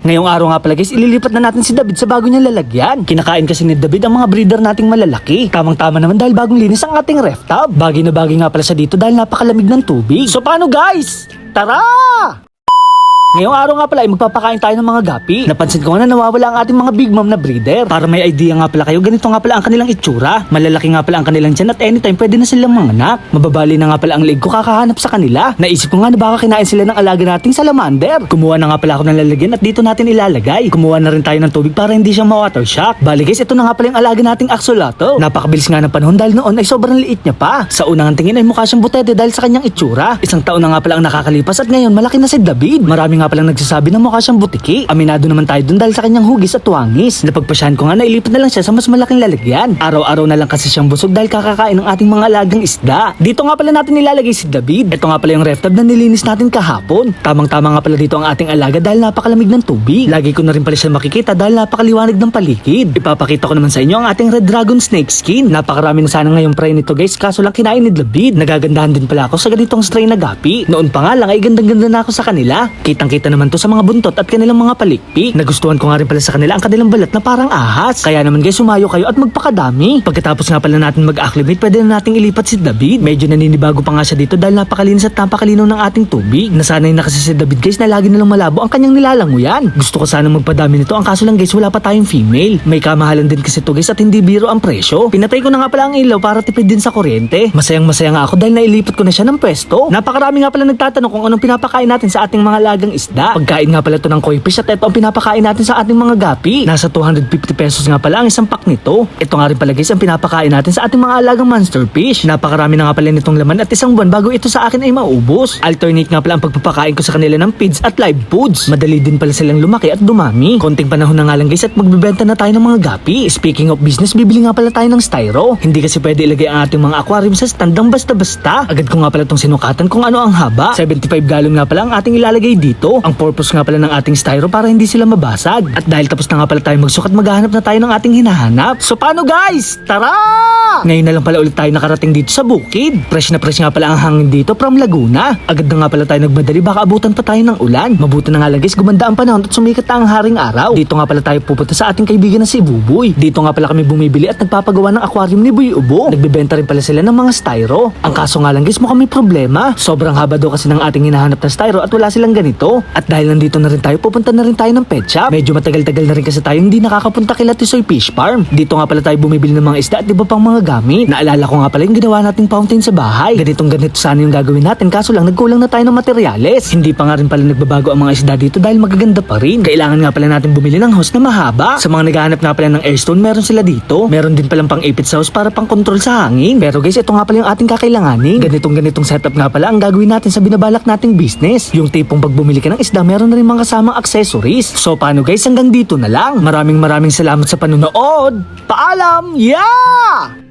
Ngayong araw nga pala guys, ililipat na natin si David sa bago niyang lalagyan. Kinakain kasi ni David ang mga breeder nating malalaki. Tamang-tama naman dahil bagong linis ang ating ref tub. Bagay na bagay nga pala siya dito dahil napakalamig ng tubig. So paano guys? Tara! Ngayong araw nga pala ay magpapakain tayo ng mga gapi. Napansin ko nga na nawawala ang ating mga big mom na breeder. Para may idea nga pala kayo, ganito nga pala ang kanilang itsura. Malalaki nga pala ang kanilang tiyan at anytime pwede na silang manganak. Mababali na nga pala ang leg ko kakahanap sa kanila. Naisip ko nga na baka kinain sila ng alaga nating salamander. Kumuha na nga pala ako ng lalagyan at dito natin ilalagay. Kumuha na rin tayo ng tubig para hindi siya ma-water shock. Bali guys, ito na nga pala yung alaga nating axolotl. Napakabilis nga ng panahon dahil noon ay sobrang liit niya pa. Sa unang tingin ay mukha siyang butete dahil sa kanyang itsura. Isang taon na nga pala ang nakakalipas at ngayon malaki na si David. Marami nga palang nagsasabi na mukha siyang butiki. Aminado naman tayo dun dahil sa kanyang hugis at tuwangis. Napagpasyahan ko nga na ilipat na lang siya sa mas malaking lalagyan. Araw-araw na lang kasi siyang busog dahil kakakain ng ating mga alagang isda. Dito nga pala natin nilalagay si David. Ito nga pala yung ref tub na nilinis natin kahapon. Tamang-tama nga pala dito ang ating alaga dahil napakalamig ng tubig. Lagi ko na rin pala siya makikita dahil napakaliwanag ng paligid. Ipapakita ko naman sa inyo ang ating red dragon snake skin. Napakarami na sana ngayong prey nito guys kaso lang kinain ni David. Nagagandahan din pala ako sa ganitong strain na gapi. Noon pa nga lang ay gandang-ganda na ako sa kanila. Kitang-kita naman to sa mga buntot at kanilang mga palikpik. Nagustuhan ko nga rin pala sa kanila ang kanilang balat na parang ahas. Kaya naman guys, sumayo kayo at magpakadami. Pagkatapos nga pala natin mag-acclimate, pwede na nating ilipat si David. Medyo naninibago pa nga siya dito dahil napakalinis at napakalinaw ng ating tubig. Nasanay na kasi si David guys na lagi na lang malabo ang kanyang nilalanguyan. Gusto ko sana magpadami nito, ang kaso lang guys, wala pa tayong female. May kamahalan din kasi to guys at hindi biro ang presyo. Pinatay ko na nga pala ang ilaw para tipid din sa kuryente. Masayang masaya nga ako dahil nailipat ko na siya ng pwesto. Napakarami nga pala nagtatanong kung anong pinapakain natin sa ating mga lagang isda. Pagkain nga pala to ng koi fish at ito ang pinapakain natin sa ating mga gapi. Nasa 250 pesos nga pala ang isang pack nito. Ito nga rin pala guys ang pinapakain natin sa ating mga alagang monster fish. Napakarami na nga pala nitong laman at isang buwan bago ito sa akin ay maubos. Alternate nga pala ang pagpapakain ko sa kanila ng feeds at live foods. Madali din pala silang lumaki at dumami. Konting panahon na nga lang guys at magbebenta na tayo ng mga gapi. Speaking of business, bibili nga pala tayo ng styro. Hindi kasi pwede ilagay ang ating mga aquarium sa standang basta-basta. Agad ko nga pala itong sinukatan kung ano ang haba. 75 gallon nga pala ang ating ilalagay dito. Ang purpose nga pala ng ating styro para hindi sila mabasag. At dahil tapos na nga pala tayo magsukat, maghahanap na tayo ng ating hinahanap. So paano guys? Tara! Ngayon na lang pala ulit tayo nakarating dito sa bukid. Fresh na fresh nga pala ang hangin dito from Laguna. Agad na nga pala tayo nagmadali baka abutan pa tayo ng ulan. Mabuti na nga lang guys, gumanda ang panahon at sumikat ang haring araw. Dito nga pala tayo pupunta sa ating kaibigan na si Buboy. Dito nga pala kami bumibili at nagpapagawa ng aquarium ni Buy Ubo. Nagbebenta rin pala sila ng mga styro. Ang kaso nga lang guys, mukhang may problema. Sobrang haba daw kasi ng ating hinahanap na styro at wala silang ganito. At dahil nandito na rin tayo, pupunta na rin tayo ng pet shop. Medyo matagal-tagal na rin kasi tayo hindi nakakapunta kila Tisoy Fish Farm. Dito nga pala tayo bumibili ng mga isda at iba pang mga gamit. Naalala ko nga pala yung ginawa nating fountain sa bahay. Ganitong ganito sana yung gagawin natin kaso lang nagkulang na tayo ng materyales. Hindi pa nga rin pala nagbabago ang mga isda dito dahil magaganda pa rin. Kailangan nga pala natin bumili ng house na mahaba. Sa mga naghahanap nga pala ng airstone, meron sila dito. Meron din palang pang ipit sa house para pang control sa hangin. Pero guys, ito nga pala yung ating kakailanganin. Ganitong ganitong setup nga pala ang gagawin natin sa binabalak nating business. Yung tipong pag bumili ka ng isda, meron na rin mga kasamang accessories. So paano guys, hanggang dito na lang. Maraming maraming salamat sa panonood. Paalam! Yeah!